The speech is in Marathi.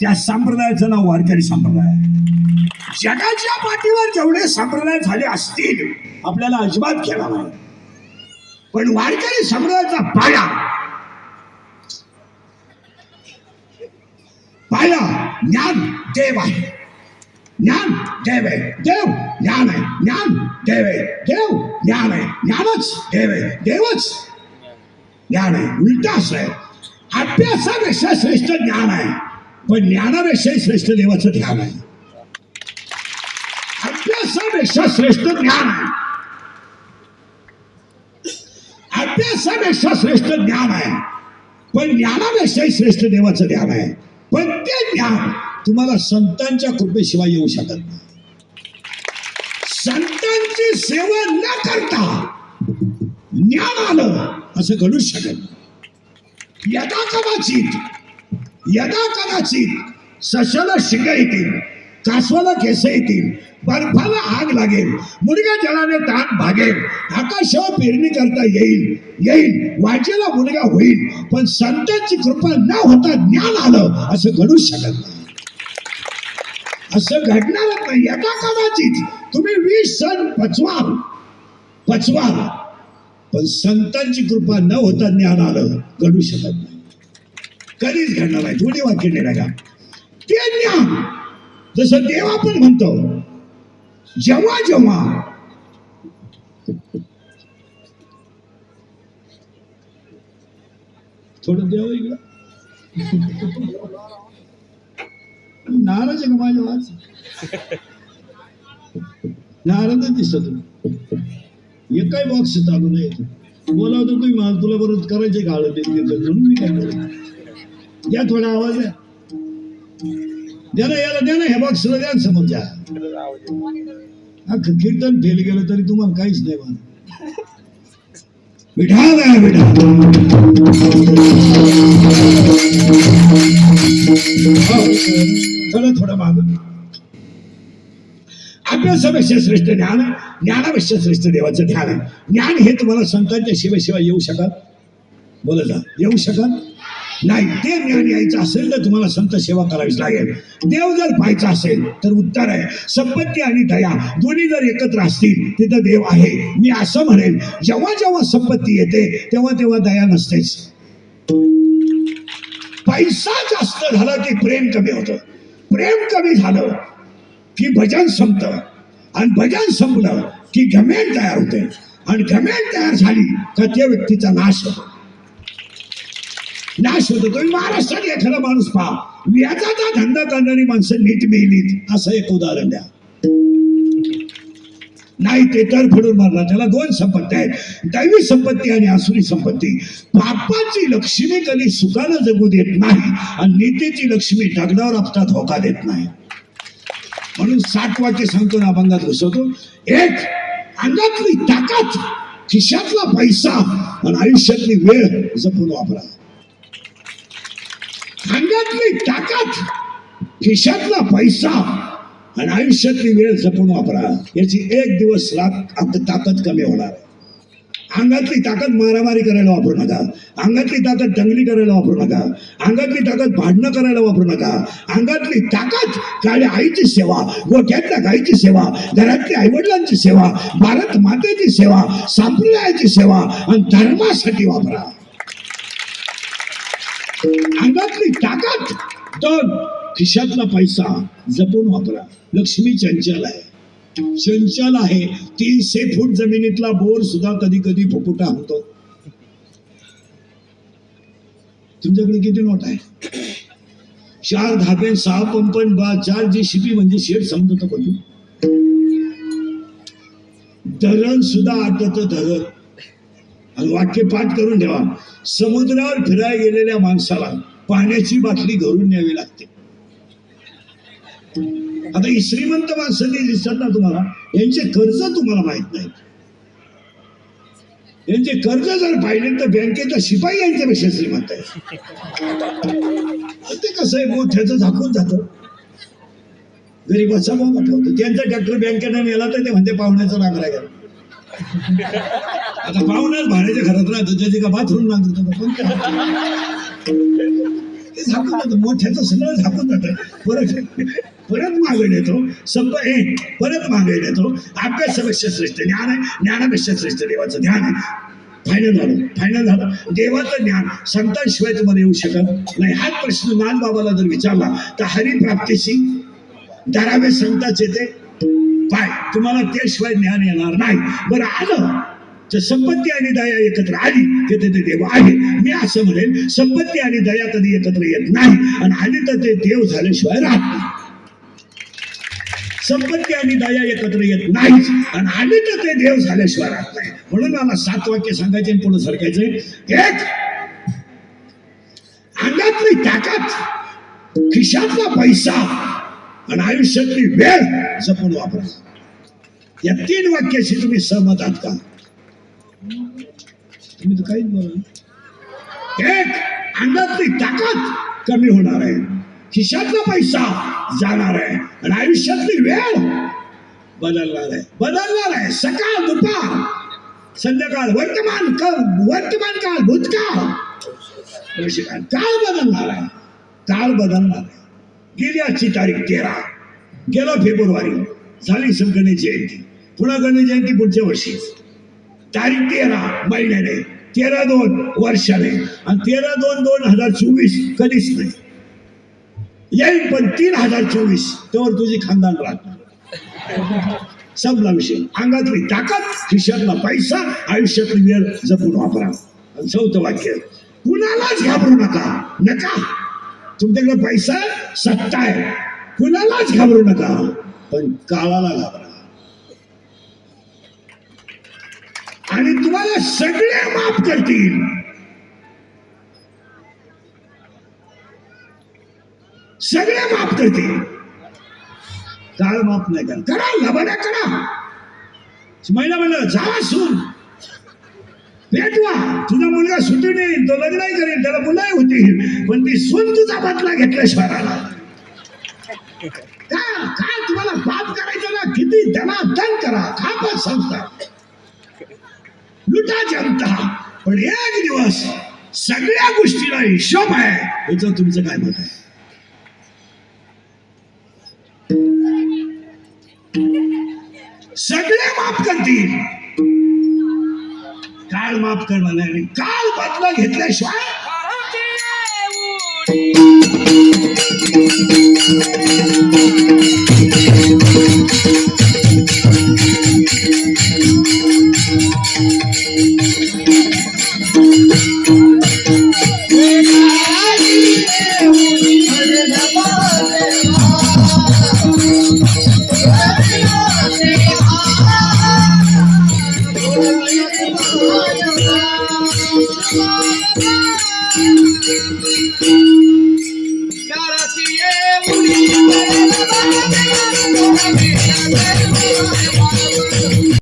त्या संप्रदायाचं नाव वारकरी संप्रदाय. आहे. जगाच्या पाठीवर जेवढे संप्रदाय झाले असतील आपल्याला अजिबात केला नाही. पण वारकरी संप्रदायाचा पाया पाया ज्ञान देव आहे. ज्ञान देव आहे. देव ज्ञान आहे. ज्ञान देव आहे. देव ज्ञान आहे. ज्ञानच देव आहे. देवच ज्ञान आहे. उलट असं आहे. अभ्यासापेक्षा श्रेष्ठ ज्ञान आहे. पण ज्ञानापेक्षा श्रेष्ठ देवाचं ध्यान आहे. अभ्यासापेक्षा श्रेष्ठ ज्ञान आहे. अभ्यासापेक्षा श्रेष्ठ ज्ञान आहे. पण ज्ञानापेक्षाही श्रेष्ठ देवाचं ध्यान आहे. पण ते ज्ञान तुम्हाला संतांच्या कृपेशिवाय येऊ शकत नाही. संतांची सेवा न करता ज्ञान आलं असं घडूच शकत नाही. यदा कदाचित यदा कदाचित सशाला शिंग येतील कासवाला केस येतील बर्फाला आग लागेल मुलगा जलाने ताण भागेल आकाशावर पेरणी करता येईल येईल वाचेला मुलगा होईल पण संतांची कृपा न होता ज्ञान आलं असं घडू शकत नाही. असं घडणारच नाही. यदा कदाचित तुम्ही वीस सण पचवाल पचवाल पण संतांची कृपा न होता ज्ञान आलं घडू शकत नाही. कधीच घडणार नाही. थोडी वाक्य नाही का ते ज्ञान जसं देव आपण म्हणतो जेव्हा जेव्हा थोडं देव इकडं. नाराज आहे का माझ्या वाच. नाराजच दिसत तुम्ही एकही बॉक्स चालू नाही. बोलावतो तुम्ही मला तुला बरोबर करायचे का आलं म्हणून मी काय करू? द्या थोडा आवाज द्या द्या ना याला द्या ना ह्या बॉक्सला द्या ना समोरच्या अख्खं कीर्तन फेल गेलं तरी तुम्हाला काहीच नाही म्हणा विठाल आहे विठाल थोडं माग अभ्यासापेक्षा श्रेष्ठ ज्ञान ज्ञानापेक्षा श्रेष्ठ देवाचं ध्यान आहे ज्ञान हे तुम्हाला संतांच्या शिवाशिवाय येऊ शकत बोला जा येऊ शकत नाही ते ज्ञान यायचं असेल तर तुम्हाला संत सेवा करावीच लागेल. देव जर पाहायचा असेल तर उत्तर आहे. संपत्ती आणि दया दोन्ही जर एकत्र असतील तिथं देव आहे. मी असं म्हणेन जेव्हा जेव्हा संपत्ती येते तेव्हा तेव्हा दया नसतेच. पैसा जास्त झाला की प्रेम कमी होतं. प्रेम कमी झालं की भजन संपतं. आणि भजन संपलं की घमेट तयार होते. आणि घमेंड तयार झाली का त्या व्यक्तीचा नाश होतो. नाश होतो तुम्ही महाराष्ट्रात एखादा माणूस पहा. व्याजाचा धंदा करणारी माणसं नीट मिळलीत असं एक उदाहरण द्या. नाही ते तर फडून मारला त्याला दोन संपत्ती आहेत. दैवी संपत्ती आणि आसुरी संपत्ती. पापाची लक्ष्मी कधी सुखानं जगू देत नाही आणि नीतीची लक्ष्मी दगडावर आपता धोका देत नाही. म्हणून साठ वाक्य सांगतो ना अभंगात घुसवतो. एक अंगातली ताकद खिशातला पैसा आणि आयुष्यातली वेळ जपून वापरा. अंगातली ताकद खिशातला पैसा आणि आयुष्यातली वेळ जपून वापरा. याची एक दिवस रात आपली ताकद कमी होणार. अंगातली ताकद मारामारी करायला वापरू नका. अंगातली ताकद दंगली करायला वापरू नका. अंगातली ताकद भांडणं करायला वापरू नका. अंगातली ताकद काळ्या आईची सेवा गोठ्यातल्या गाईची सेवा घरातल्या आईवडिलांची सेवा भारत मातेची सेवा संप्रदायाची सेवा आणि धर्मासाठी वापरा. अंगातली ताकद दोन खिशातला पैसा जपून वापरा. लक्ष्मी चंचल आहे चंचल आहे तीनशे फूट जमिनीतला बोर सुद्धा कधी कधी फुफुटा होतो. तुमच्याकडे किती नोट आहे? चार धापे सहा पंपन बा चार जी शिपी म्हणजे शेड समजत कधी धरण सुद्धा आटत धरण. वाक्य पाठ करून ठेवा. समुद्रावर फिरायला गेलेल्या माणसाला पाण्याची बाटली घरून न्यावी लागते. आता ही श्रीमंत माणसं दिसतात ना तुम्हाला? यांचे कर्ज तुम्हाला माहीत नाही यांचे कर्ज जर पाहिले तर बँकेचा शिपाई यांच्यापेक्षा श्रीमंत आहे. ते कसं आहे? मोठ्याचं झाकून जातं. गरीबाचा मोठा पाठवतो त्यांचा डॉक्टर बँकेनं नेला तर ते म्हणते पाहुण्याचा नांगरा गेला आता पाहुण्याच भाड्याच्या घरात राहतो त्याची का बाथरूम लागत का कोणत्या ते झाकून जातं मोठ्याचं सगळं झाकून जातं परत परत मागे येतो संप ए परत मागे येतो अभ्यासापेक्षा श्रेष्ठ ज्ञान आहे ज्ञानापेक्षा श्रेष्ठ देवाचं ध्यान आहे. फायनल झालं फायनल झालं. देवाचं ज्ञान संतांशिवाय तुम्हाला येऊ शकत नाही. हाच प्रश्न नानबाबाला जर विचारला तर हरिप्राप्तीशी धरावे संताच येते. तुम्हाला त्याशिवाय ज्ञान येणार नाही. बरं आलं. तर संपत्ती आणि दया एकत्र आली की ते ते देव आहे. मी असं म्हणेन संपत्ती आणि दया कधी एकत्र येत नाही. आणि आली तर ते देव झाल्याशिवाय राहत नाही. संपत्ती आणि दया एकत्र येत नाहीच आणि आली तर ते देव झाल्याशिवाय राहत नाही. म्हणून मला सात वाक्य सांगायचे आणि पुढे सरकायचे. एक अंगातली ताकद खिशातला पैसा आणि आयुष्यातली वेळ जपून वापरा. या तीन वाक्याशी तुम्ही सहमत आहात का? तुम्ही तर काहीच बोला एक अंगातली ताकद कमी होणार आहे. खिशातला पैसा जाणार आहे. आणि आयुष्यातली वेळ बदलणार आहे. बदलणार आहे. सकाळ दुपार संध्याकाळ वर्तमान काळ वर्तमान काळ भूतकाळ. भविष्यकाळ काळ. बदलणार आहे. काळ बदलणार आहे. गेली आजची तारीख तेरा. गेला फेब्रुवारी. झाली सर जयंती. पुन्हा गणेश जयंती पुढच्या वर्षी? तारीख तेरा महिन्याने. तेरा दोन वर्षाने. आणि तेरा दोन दोन हजार चोवीस कधीच नाही. येईल पण तीन हजार चोवीस. तेव्हा तुझी खानदान राहत संपला विषय. अंगातली ताकद खिशातला पैसा आयुष्यातली वेळ जपून वापरा. चौथं वाक्य. कुणालाच घाबरू नका. नका. तुमच्याकडे पैसा सत्ता आहे. कुणालाच घाबरू नका. पण काळाला घाबरा. आणि तुम्हाला सगळे माफ करतील. सगळे माफ करतील. काळ माफ नाही कर. करा लबाड्या करा. महिला म्हणलं जावा सून. भेटवा. तुझा मुलगा सुटून येईल तो लग्नही करेल त्याला मुलंही होतील पण ती सून तुझा बदला घेतल्याशिवाय राहणार का काय तुम्हाला पाप करायचं ना? किती धना धन करा. खापच संस्था लुटा जमता. पण एक दिवस सगळ्या गोष्टीला हिशोब आहे याचं तुमचं काय मत आहे? सगळे माफ करतील. काळ माफ करणार नाही आणि काळ बदला घेतल्याशिवाय Thank you. Música